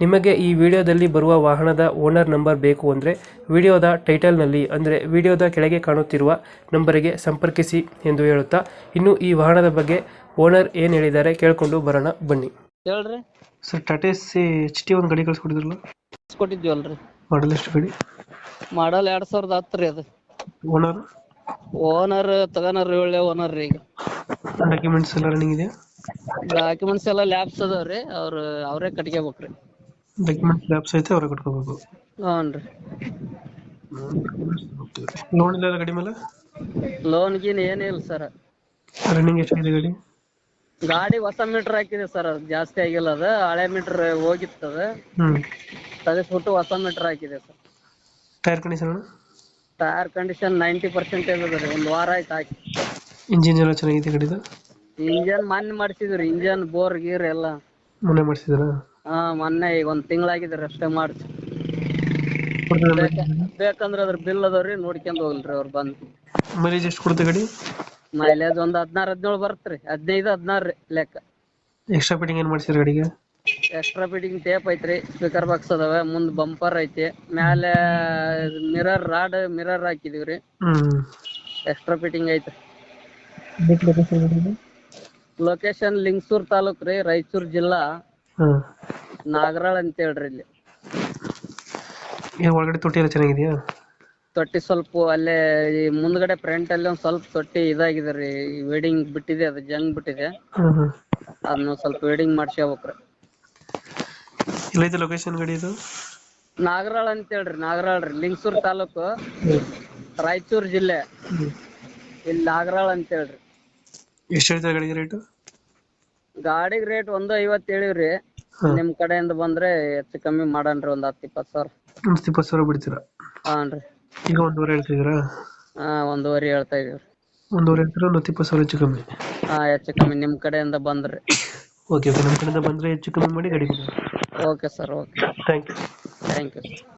ನಿಮಗೆ ಈ ವಿಡಿಯೋದಲ್ಲಿ ಬರುವ ವಾಹನದ ಓನರ್ ನಂಬರ್ ಬೇಕು ಅಂದರೆ ವಿಡಿಯೋದ ಟೈಟಲ್ನಲ್ಲಿ ಅಂದರೆ ವಿಡಿಯೋದ ಕೆಳಗೆ ಕಾಣುತ್ತಿರುವ ನಂಬರಿಗೆ ಸಂಪರ್ಕಿಸಿ ಎಂದು ಹೇಳುತ್ತಾ ಇನ್ನು ಈ ವಾಹನದ ಬಗ್ಗೆ ಓನರ್ ಏನು ಹೇಳಿದ್ದಾರೆ ಕೇಳಿಕೊಂಡು ಬರೋಣ ಬನ್ನಿ. ಹೇಳ್ರಿ. Sir Tata S C H T ಒಂದು ಗಾಡಿ ಕಳಿಸ್ಕೊಡಿದ್ರಲ್ಲ ಕೊಟ್ಟಿದ್ವಲ್ರಿ ಮಾಡಲ್ ಎಷ್ಟು ಗಾಡಿ? ಮಾಡಲ್ ಎರಡ್ ಸಾವಿರದ ಹತ್ತು ರೀ ಅದು. ಓನರ್ ಓನರ್ ತಗನರ್ ಒಳ್ಳೆ ಓನರ್ ರೀ ಈಗ. ಡಾಕ್ಯುಮೆಂಟ್ಸ್ ಎಲ್ಲ ರನ್ನಿಂಗ್ ಇದೆಯಾ? ಡಾಕ್ಯುಮೆಂಟ್ಸ್ ಎಲ್ಲ ಲ್ಯಾಬ್ಸ್ ಅದಾವ್ರಿ. ಅವ್ರ ಅವರೇ ಕಟ್ಕೋಬೇಕ್ರಿ. ಡಾಕ್ಯುಮೆಂಟ್ಸ್ ಲ್ಯಾಬ್ಸ್ ಐತೆ ಅವ್ರಿಗೆ ಕಟ್ಕೋಬೇಕು ರೀ. ಲೋನ್ ಇಲ್ಲ ಗಾಡಿ ಮೇಲೆ ಲೋನ್ ಗೀನ್ ಏನಿಲ್ಲ ಸರ್ ರನ್ನಿಂಗ್ ಎಷ್ಟಾಗಿದೆ ಗಾಡಿ? ಗಾಡಿ ಹೊಸ ಮೀಟರ್ ಹಾಕಿದೆ ಸರ್ ಅದು ಜಾಸ್ತಿ ಆಗಿಲ್ಲ ಅದು. ಹಳೆ ಮೀಟರ್ ಹೋಗಿತ್ತು ಅದು. ಹ್ಮ್. ತೆಗೆಸ್ಬಿಟ್ಟು ಹೊಸ ಮೀಟರ್ ಹಾಕಿದೆ sir tyre condition tyre condition ninety percentage ಅದ ರೀ ಒಂದು ವಾರ ಆಯ್ತು ಹಾಕಿ. ಇಂಜಿನ್ ಎಲ್ಲ ಚೆನ್ನಾಗಿದೆ ಗಾಡಿದು? ಇಂಜನ್ ಮೊನ್ನೆ ಮಾಡಿಸಿದ್ರಿ. ಇಂಜನ್ ಬೋರ್ ಗೀರ್ ಎಲ್ಲ. ಮೊನ್ನೆ ಮಾಡಿಸಿದಾರ? ಹಾ ಮೊನ್ನೆ ಈಗ ಒಂದ್ ತಿಂಗಳಾಗಿದ್ರಿ ಅಷ್ಟೇ ಮಾಡ್ಸಿ. ಬೇಕಂದ್ರ ಅದ್ರ ಬಿಲ್ ಅದಾವ್ರಿ ನೋಡ್ಕೊಂಡ್ ಹೋಗ್ಲ್ರಿ ಅವ್ರು ಬಂದ್. ಮೈಲೇಜ್ ಎಷ್ಟು ಕೊಡುತ್ತೆ ಗಾಡಿ? ಮೈಲೇಜ್ ಒಂದ್ ಹದಿನಾರ್ ಹದಿನೇಳು ಬರತ್ರಿ ಹದಿನೈದು ಹದಿನಾರು ರೀ ಲೆಕ್ಕ. ಎಕ್ಸ್ಟ್ರಾ ಫಿಟ್ಟಿಂಗ್ ಏನು ಮಾಡ್ಸಿರ ಗಾಡಿಗೆ? ಎಕ್ಸ್ಟ್ರಾ ಫಿಟ್ಟಿಂಗ್ ಟೇಪ್ ಐತ್ರಿ ಸ್ಪೀಕರ್ ಬಾಕ್ಸ್ ಅದಾವ ಮುಂದ್ ಬಂಪರ್ ಐತಿ ಮ್ಯಾಲೆ ಮಿರರ್ ರಾಡ್ ಮಿರರ್ ಹಾಕಿದೀವ್ರಿ ಹ್ಮ್. ಎಕ್ಸ್ಟ್ರಾ ಫಿಟ್ಟಿಂಗ್ ಐತ್ರಿ. ಲೊಕೇಶನ್ ಲಿಂಗಸೂರ್ ತಾಲೂಕ್ ರೀ ರಾಯಚೂರ್ ಜಿಲ್ಲಾ. ಹಾಂ. ನಾಗರಾಳ್ ಅಂತ ಹೇಳ್ರಿ ಇಲ್ಲಿ. ಏನ್ ಒಳಗಡೆ ತೊಟ್ಟಿ ಎಲ್ಲ ಚೆನ್ನಾಗಿದೆಯಾ? ತೊಟ್ಟಿ ಸ್ವಲ್ಪ ಅಲ್ಲೇ ಈ ಮುಂದ್ಗಡೆ ಫ್ರಂಟ್ ಅಲ್ಲಿ ಒಂದ್ ಸ್ವಲ್ಪ ತೊಟ್ಟಿ ಇದಾಗಿದೆ ರೀ. ವೇಡಿಂಗ್ ಬಿಟ್ಟಿದೆ ಅದು ಜಂಗ್ ಬಿಟ್ಟಿದೆ. ಹಾಂ ಹಾಂ. ಅದನ್ನ ಸ್ವಲ್ಪ ವೇಡಿಂಗ್ ಮಾಡ್ಸ್ಕೊಬೇಕ್ರಿ ಎಲ್ಲೈತೆ ಲೊಕೇಶನ್ ಗಡಿ ಇದು? ನಾಗರಾಳ್ ಅಂತ ಹೇಳ್ರಿ ನಾಗರಾಳ್ ರೀ. ಲಿಂಗಸೂರ್ ತಾಲೂಕು. ರಾಯಚೂರ್ ಜಿಲ್ಲೆ. ಇಲ್ಲಿ ನಾಗರಾಳ್ ಅಂತ ಹೇಳ್ರಿ. ಎಷ್ಟು ಹೇಳ್ತಾರೆ ಗಾಡಿಗೆ ರೇಟು ಗಾಡಿಗ್ ರೇಟ್ ಒಂದು ಐವತ್ತ್ ಹೇಳಿವ್ರಿ ನಿಮ್ ಕಡೆಯಿಂದ ಬಂದ್ರೆ ಹೆಚ್ಚು ಕಮ್ಮಿ ಮಾಡನ್ರಿ ಒಂದ್ ಹತ್ತ್ ಇಪ್ಪತ್ತ್ ಸಾವಿರ. ಒಂದು ಇಪ್ಪತ್ತು ಸಾವಿರ ಬಿಡ್ತೀರಾ? ಹಾನ್ರಿ ಈಗ ಒಂದೂವರೆ ಹೇಳ್ತಿದ್ದೀರಾ? ಹಾ ಒಂದೂವರೆ ಹೇಳ್ತಾ ಇದೀವ್ರಿ ಒಂದೂವರೆ ಹೇಳ್ತೀರಾ ಒಂದು ಹತ್ತು ಇಪ್ಪತ್ತು ಸಾವಿರ ಹೆಚ್ಚು ಕಮ್ಮಿ. ಹಾ ಹೆಚ್ಚು ಕಮ್ಮಿ ನಿಮ್ ಕಡೆಯಿಂದ ಬಂದ್ರಿ. ಓಕೆ ಓಕೆ ನಮ್ಮ ಕಡೆಯಿಂದ ಬಂದ್ರೆ ಹೆಚ್ಚು ಕಮ್ಮಿ ಮಾಡಿ ಗಾಡಿ ಕೊಡಿ. Okay sir okay thank you thank you